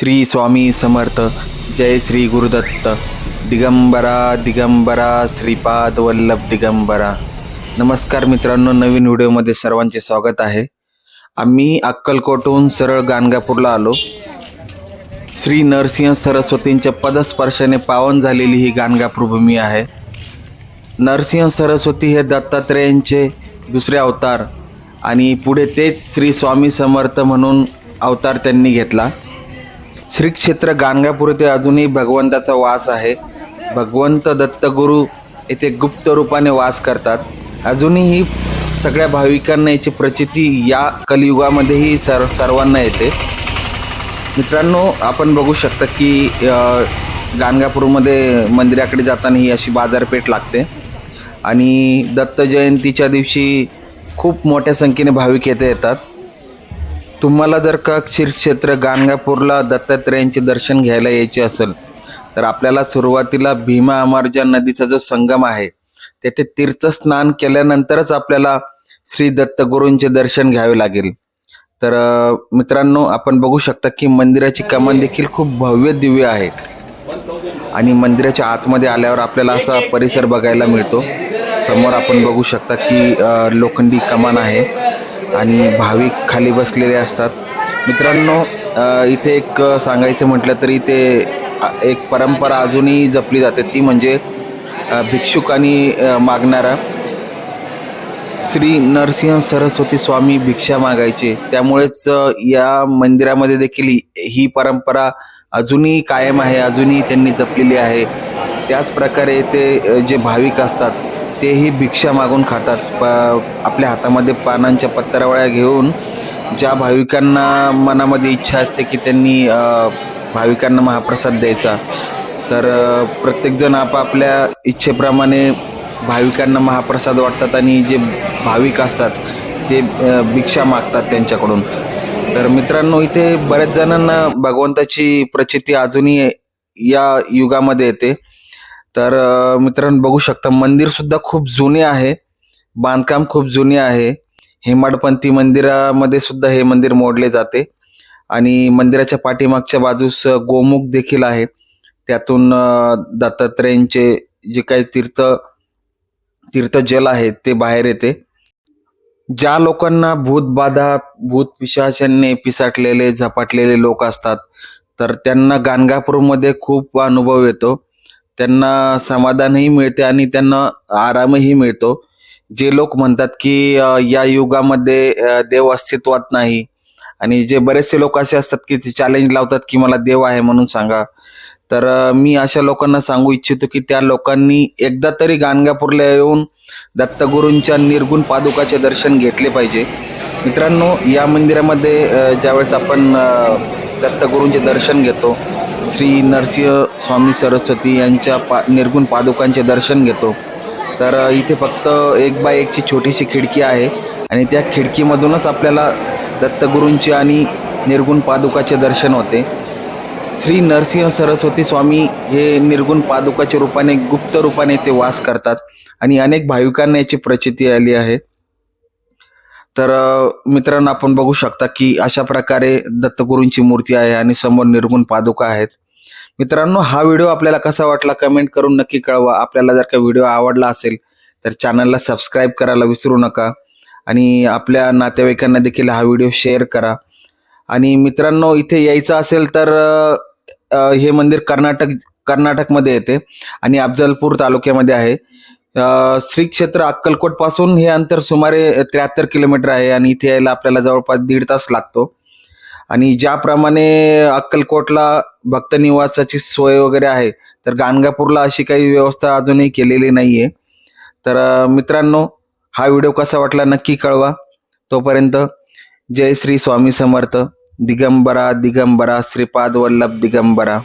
श्री स्वामी समर्थ जय श्री गुरुदत्त। दिगंबरा दिगंबरा श्रीपाद वल्लभ दिगंबरा। नमस्कार मित्रांनो नवीन व्हिडिओमध्ये सर्वांचे स्वागत आहे. आम्ही अक्कलकोटहून सरळ गाणगापूरला आलो. श्री नरसिंह सरस्वतींच्या पदस्पर्शाने पावन झालेली ही गाणगापूर भूमी आहे. नरसिंह सरस्वती हे दत्तात्रेयांचे दुसरे अवतार आणि पुढे तेच श्री स्वामी समर्थ म्हणून अवतार त्यांनी घेतला. श्री क्षेत्र गाणगापूर येथे अजूनही भगवंताचा वास आहे. भगवंत दत्तगुरू येथे गुप्त रूपाने वास करतात. अजूनही सगळ्या भाविकांना याची प्रचिती या कलियुगामध्येही सर्व सर्वांना येते. मित्रांनो आपण बघू शकता की गाणगापूरमध्ये मंदिराकडे जाताना ही अशी बाजारपेठ लागते. आणि दत्त जयंतीच्या दिवशी खूप मोठ्या संख्येने भाविक येथे येतात. तुम्हाला जर का क्षीरक्षेत्र गाणगापूरला दत्तात्रेयांचे दर्शन घ्यायला यायचे असेल तर आपल्याला सुरुवातीला भीमा अमरजा नदीचा जो संगम आहे तेथे तीर्थस्नान केल्यानंतरच आपल्याला श्री दत्तगुरूंचे दर्शन घ्यावे लागेल. तर मित्रांनो आपण बघू शकता की मंदिराची कमान देखील खूप भव्य दिव्य आहे. आणि मंदिराच्या आतमध्ये आल्यावर आपल्याला असा परिसर बघायला मिळतो. समोर आपण बघू शकता की लोखंडी कमान आहे. आणि भाविक खाली बसलेले असतात. मित्रांनो इथे एक सांगायचं म्हटलं तरी इथे एक परंपरा अजूनही जपली जाते. ती म्हणजे भिक्षुकांनी मागणारा श्री नरसिंह सरस्वती स्वामी भिक्षा मागायचे. त्यामुळेच या मंदिरामध्ये देखील ही- परंपरा अजूनही कायम आहे अजूनही त्यांनी जपलेली आहे. त्याच प्रकारे ते जे भाविक असतात तेही भिक्षा मागून खातात. प आपल्या हातामध्ये पानांच्या पत्रावळ्या घेऊन ज्या भाविकांना मनामध्ये इच्छा असते की त्यांनी भाविकांना महाप्रसाद द्यायचा तर प्रत्येकजण आपापल्या इच्छेप्रमाणे भाविकांना महाप्रसाद वाटतात आणि जे भाविक असतात ते भिक्षा मागतात त्यांच्याकडून. तर मित्रांनो इथे बऱ्याच जणांना भगवंताची प्रचिती अजूनही या युगामध्ये येते. तर मित्रांनो बघू शकता मंदिर सुद्धा खूप जुने आहे. बांधकाम खूप जुने आहे. हेमाडपंथी मंदिरामध्ये सुद्धा हे मंदिर मोडले जाते. आणि मंदिराच्या पाठीमागच्या बाजूस गोमुख देखील आहे. त्यातून दत्तात्रेयांचे जे काही तीर्थ तीर्थ जल आहे ते बाहेर येते. ज्या लोकांना भूतबाधा भूत पिशाचांनी पिसाटलेले झपाटलेले लोक असतात तर त्यांना गाणगापूरमध्ये खूप अनुभव येतो. त्यांना समाधानही मिळते आणि त्यांना आरामही मिळतो. जे लोक म्हणतात की या युगामध्ये देव अस्तित्वात नाही. आणि जे बरेचसे लोक असे असतात की ते चॅलेंज लावतात की मला देव आहे म्हणून सांगा. तर मी अशा लोकांना सांगू इच्छितो की त्या लोकांनी एकदा तरी गाणगापूरला येऊन दत्तगुरूंच्या निर्गुण पादुकाचे दर्शन घेतले पाहिजे. मित्रांनो या मंदिरामध्ये ज्यावेळेस आपण दत्तगुरूंचे दर्शन घेतो श्री नरसिंह स्वामी सरस्वती यांच्या पा निर्गुण पादुकांचे दर्शन घेतो. तर इथे फक्त एक बाय एकची छोटीशी खिडकी आहे आणि त्या खिडकीमधूनच आपल्याला दत्तगुरूंचे आणि निर्गुण पादुकाचे दर्शन होते. श्री नरसिंह सरस्वती स्वामी हे निर्गुण पादुकाच्या रूपाने गुप्त रूपाने ते वास करतात आणि अनेक भाविकांना याची प्रचिती आली आहे. तर मित्रांनो आपण बघू शकता की अशा प्रकारे दत्तगुरूंची मूर्ती आहे आणि समोर निर्गुण पादुका आहेत. मित्रांनो हा व्हिडिओ आपल्याला कसा वाटला कमेंट करून नक्की कळवा. आपल्याला जर का व्हिडिओ आवडला असेल तर चॅनलला सबस्क्राईब करायला विसरू नका आणि आपल्या नातेवाईकांना देखील हा व्हिडिओ शेअर करा. आणि मित्रांनो इथे यायचं असेल तर हे मंदिर कर्नाटक कर्नाटकमध्ये येते आणि अफजलपूर तालुक्यामध्ये आहे. श्री क्षेत्र अक्कलकोटपासून हे अंतर सुमारे त्र्याहत्तर किलोमीटर आहे आणि इथे यायला आपल्याला जवळपास दीड तास लागतो. आणि ज्याप्रमाणे अक्कलकोटला भक्त निवासाची सोय वगैरे आहे तर गाणगापूरला अशी काही व्यवस्था अजूनही केलेली नाहीये. तर मित्रांनो हा व्हिडिओ कसा वाटला नक्की कळवा. तोपर्यंत जय श्री स्वामी समर्थ. दिगंबरा दिगंबरा श्रीपाद वल्लभ दिगंबरा.